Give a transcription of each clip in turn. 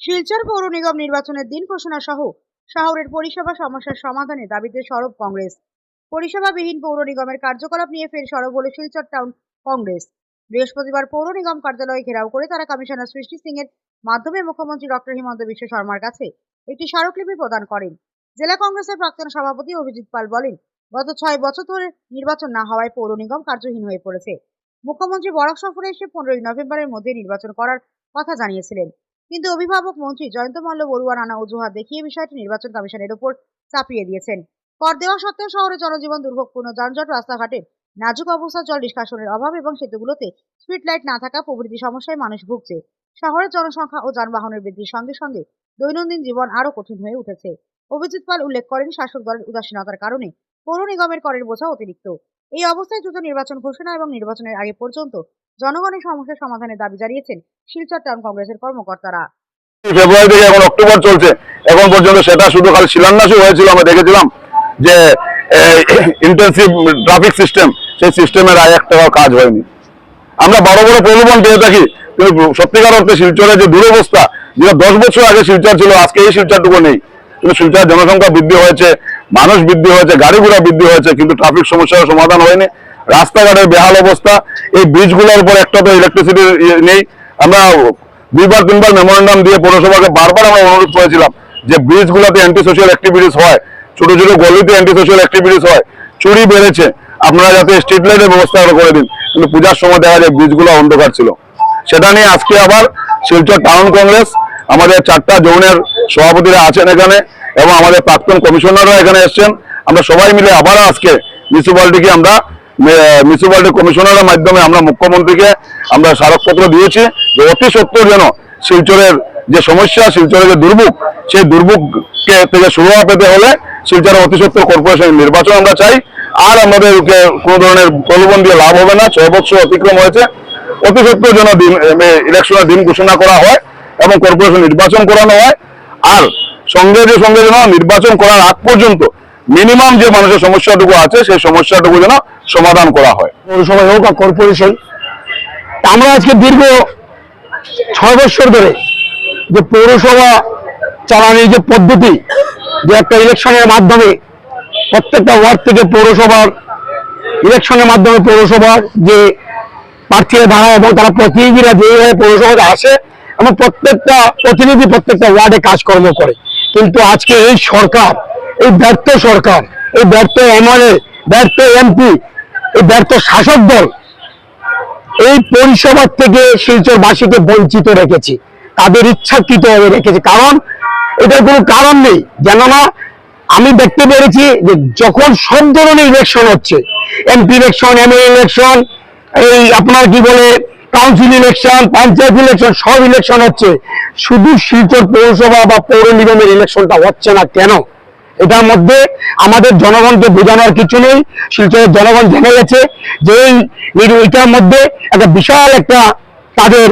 শিলচর পৌর নিগম নির্বাচনের দিন ঘোষণা সহ শহরের পরিষেবা সমস্যার সমাধানে দাবিতে সরব কংগ্রেস। পরিষেবাবিহীন পৌর নিগমের কার্যকলাপ নিয়ে ফের সরব হল শিলচর টাউন কংগ্রেস। বৃহস্পতিবার পৌর নিগম কার্যালয়ে ঘেরাও করে তারা কমিশনার সৃষ্টি সিং এর মাধ্যমে মুখ্যমন্ত্রী ডক্টর হিমন্ত বিশ্ব শর্মার কাছে একটি স্মারকলিপি প্রদান করেন। জেলা কংগ্রেসের প্রাক্তন সভাপতি অভিজিৎ পাল বলেন, গত ছয় বছর ধরে নির্বাচন না হওয়ায় পৌর নিগম কার্যহীন হয়ে পড়েছে। মুখ্যমন্ত্রী বরাক সফরে এসে পনেরোই নভেম্বরের মধ্যে নির্বাচন করার কথা জানিয়েছিলেন। কিন্তু অভিভাবক মন্ত্রী জয়ন্ত মল্ল বড়ুয়া নানা অজুহাত দেখিয়ে বিষয়টি নির্বাচন কমিশনের উপর চাপিয়ে দিয়েছেন। কর দেওয়া সত্ত্বেও শহরে জনজীবন দুর্ভোগপূর্ণ, যানজট রাস্তাঘাটের নাজুক অবস্থা, জল নিষ্কাশনের অভাব এবং সেতুগুলোতে স্ট্রিট লাইট না থাকা প্রভৃতি সমস্যায় মানুষ ভুগছে। শহরের জনসংখ্যা ও যানবাহনের বৃদ্ধির সঙ্গে সঙ্গে দৈনন্দিন জীবন আরও কঠিন হয়ে উঠেছে। অভিজিৎ পাল উল্লেখ করেন শাসক দলের উদাসীনতার কারণে পৌর নিগমের করের বোঝা অতিরিক্ত। এই অবস্থায় দ্রুত নির্বাচন ঘোষণা এবং নির্বাচনের আগে পর্যন্ত জনগণের সমস্যা সমাধানের দাবি জানিয়েছেন শিলচর টাউন কংগ্রেসের কর্মকর্তারা। ফেব্রুয়ারি থেকে এখন অক্টোবর চলছে। এখন পর্যন্ত সেটা শুধু খালি শিলান্যাসই হয়েছিল, আমরা দেখেছিলাম যে ইন্টেন্সিভ ট্রাফিক সিস্টেম সেই সিস্টেমের আর এক টাকাও কাজ হয়নি। আমরা বড় বড় প্রলোভন পেয়ে থাকি সত্যিকার অর্থে শিলচরের যে দুরবস্থা, যেটা দশ বছর আগে শিলচর ছিল, আজকে এই শিলচরটুকু নেই। কিন্তু শিলচরের জনসংখ্যা বৃদ্ধি হয়েছে, মানুষ বৃদ্ধি হয়েছে, গাড়ি ঘোড়া বৃদ্ধি হয়েছে, কিন্তু ট্রাফিক সমস্যার সমাধান হয়নি। রাস্তাঘাটের বেহাল অবস্থা, এই ব্রিজগুলোর উপর একটা তো ইলেকট্রিসিটি নেই। আমরা দুইবার, তিনবার মেমোরেন্ডাম দিয়ে পৌরসভাকে বারবার আমরা অনুরোধ করেছিলাম যে ব্রিজগুলোতে অ্যান্টি সোশ্যাল অ্যাক্টিভিটিস হয়, ছোট ছোট গলিতে অ্যান্টি সোশ্যাল অ্যাক্টিভিটিস হয়, চুরি বেড়েছে, আপনারা যাতে স্ট্রিট লাইটের ব্যবস্থা করে দিন। কিন্তু পূজার সময় দেখা যায় ব্রিজগুলো অন্ধকার ছিল। সেটা নিয়ে আজকে আবার শিলচর টাউন কংগ্রেস আমাদের চারটা জোনের সভাপতিরা আছেন এখানে। এবং আমাদের প্রাক্তন কমিশনাররা এখানে এসেছেন। আমরা সবাই মিলে আবার আজকে মিউনিসিপ্যালিটিকে আমরা মিউনিসিপ্যালিটি কমিশনারের মাধ্যমে আমরা মুখ্যমন্ত্রীকে আমরা স্মারকপত্র দিয়েছি যে অতি সত্তর যেন শিলচরের যে সমস্যা, শিলচরের যে দুর্ভোগ, সেই দুর্ভোগকে থেকে সুরাহা পেতে হলে শিলচরের অতি সত্তর কর্পোরেশন নির্বাচন আমরা চাই। আর আমাদেরকে কোনো ধরনের প্রলোভন দিয়ে লাভ হবে না, ছয় বছর অতিক্রম হয়েছে। অতি সত্তর যেন দিন ইলেকশনের দিন ঘোষণা করা হয় এবং কর্পোরেশন নির্বাচন করানো হয়। আর সঙ্গে যে সঙ্গে যেন নির্বাচন করার আগ পর্যন্ত মিনিমাম যে মানুষের সমস্যাটুকু আছে, সেই সমস্যাটুকু যেন সমাধান করা হয়। পৌরসভা হোক বা কর্পোরেশন, আমরা আজকে দীর্ঘ ছয় বছর ধরে যে পৌরসভা চালানোর যে পদ্ধতি, যে একটা ইলেকশনের মাধ্যমে প্রত্যেকটা ওয়ার্ড থেকে পৌরসভার ইলেকশনের মাধ্যমে পৌরসভার যে প্রার্থীরা দাঁড়ায় এবং তারা প্রতিনিধিরা যেভাবে পৌরসভাতে আসে এবং প্রত্যেকটা প্রতিনিধি প্রত্যেকটা ওয়ার্ডে কাজকর্ম করে। কিন্তু আজকে এই সরকার, এই ব্যর্থ সরকার, এই ব্যর্থ এমএলএ ব্যর্থ এমপি এই ব্যর্থ শাসক দল, এই পরিষেবার থেকে শিলচরবাসীকে বঞ্চিত রেখেছে। তাদের ইচ্ছাকৃতভাবে রেখেছে। কারণ, এটার কোনো কারণ নেই। কেননা, আমি দেখতে পেরেছি যে যখন সব ধরনের ইলেকশন হচ্ছে এমপি ইলেকশন এমএলএ ইলেকশন এই আপনার কি বলে কাউন্সিল ইলেকশন পঞ্চায়েত ইলেকশন সব ইলেকশন হচ্ছে। শুধু শিলচর পৌরসভা বা পৌর নিগমের ইলেকশনটা হচ্ছে না কেন? এটার মধ্যে আমাদের জনগণকে বোঝানোর কিছু নেই। শিলচরের জনগণ জেনে গেছে যে এটার মধ্যে একটা বিশাল একটা তাদের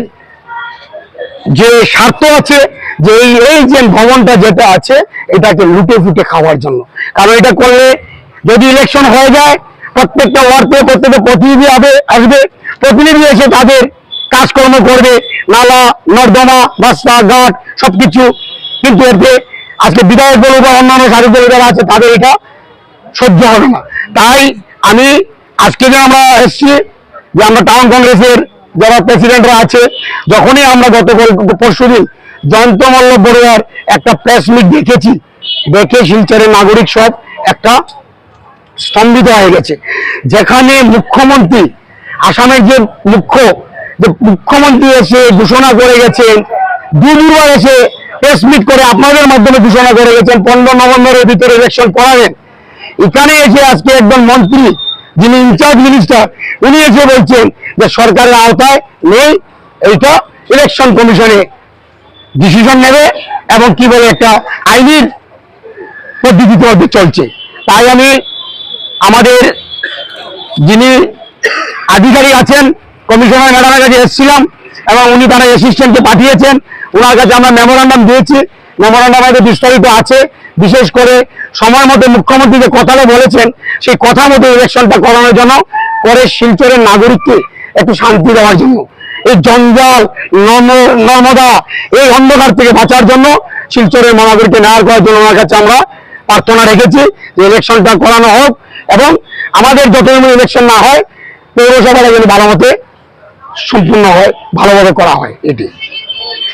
যে স্বার্থ আছে, যে এই যে ভবনটা যেটা আছে, এটাকে লুটে ফুটে খাওয়ার জন্য। কারণ এটা করলে যদি ইলেকশন হয়ে যায়, প্রত্যেকটা ওয়ার্ড থেকে প্রত্যেকটা প্রতিনিধি আসবে। প্রতিনিধি এসে তাদের কাজকর্ম করবে, নালা, নর্দমা রাস্তাঘাট সবকিছু। কিন্তু এতে আজকে বিধায়ক বলুক বা অন্যান্য শাসক দল যারা আছে, তাদের এটা সহ্য হবে না। তাই আমি আজকে যে আমরা এসছি, যে আমরা টাউন কংগ্রেসের যারা প্রেসিডেন্টরা আছে, যখনই আমরা গত পরশু দিন জয়ন্ত বড়ুয়ার একটা প্রেস মিট দেখেছি, দেখে শিলচরের নাগরিক সব একটা স্তম্ভিত হয়ে গেছে। যেখানে মুখ্যমন্ত্রী আসামের যে মুখ্য, যে মুখ্যমন্ত্রী এসে ঘোষণা করে গেছেন দু দুবার এসে প্রেস মিট করে আপনাদের মাধ্যমে ঘোষণা করে গেছেন, পনেরো নভেম্বরের ভিতরে ইলেকশন করাবেন। এখানে এসে আজকে একজন মন্ত্রী, যিনি ইনচার্জ মিনিস্টার উনি এসে বলছেন যে সরকারের আওতায় নেই এইটা ইলেকশন কমিশনে ডিসিশন নেবে এবং কি বলে একটা আইনের পদ্ধতিতে চলছে। তাই আমি আমাদের যিনি আধিকারিক আছেন, কমিশনার ম্যাডামের কাছে এসেছিলাম এবং উনি তারা অ্যাসিস্ট্যান্টকে পাঠিয়েছেন। ওনার কাছে আমরা মেমোরান্ডাম দিয়েছি। মেমোরান্ডামে বিস্তারিত আছে। বিশেষ করে সময় মতো মুখ্যমন্ত্রী যে কথাটা বলেছেন, সেই কথা মতো ইলেকশনটা করানোর জন্য পরে শিলচরের নাগরিককে একটু শান্তি দেওয়ার জন্য, এই জঞ্জাল নর্মদা, এই অন্ধকার থেকে বাঁচার জন্য শিলচরের মহাগরীকে নেওয়ার করার জন্য ওনার কাছে আমরা প্রার্থনা রেখেছি যে ইলেকশনটা করানো হোক এবং আমাদের যতদিন ইলেকশন না হয় পৌরসভাটা যদি ভালো মতে সম্পূর্ণ হয় ভালোভাবে করা হয় এটি।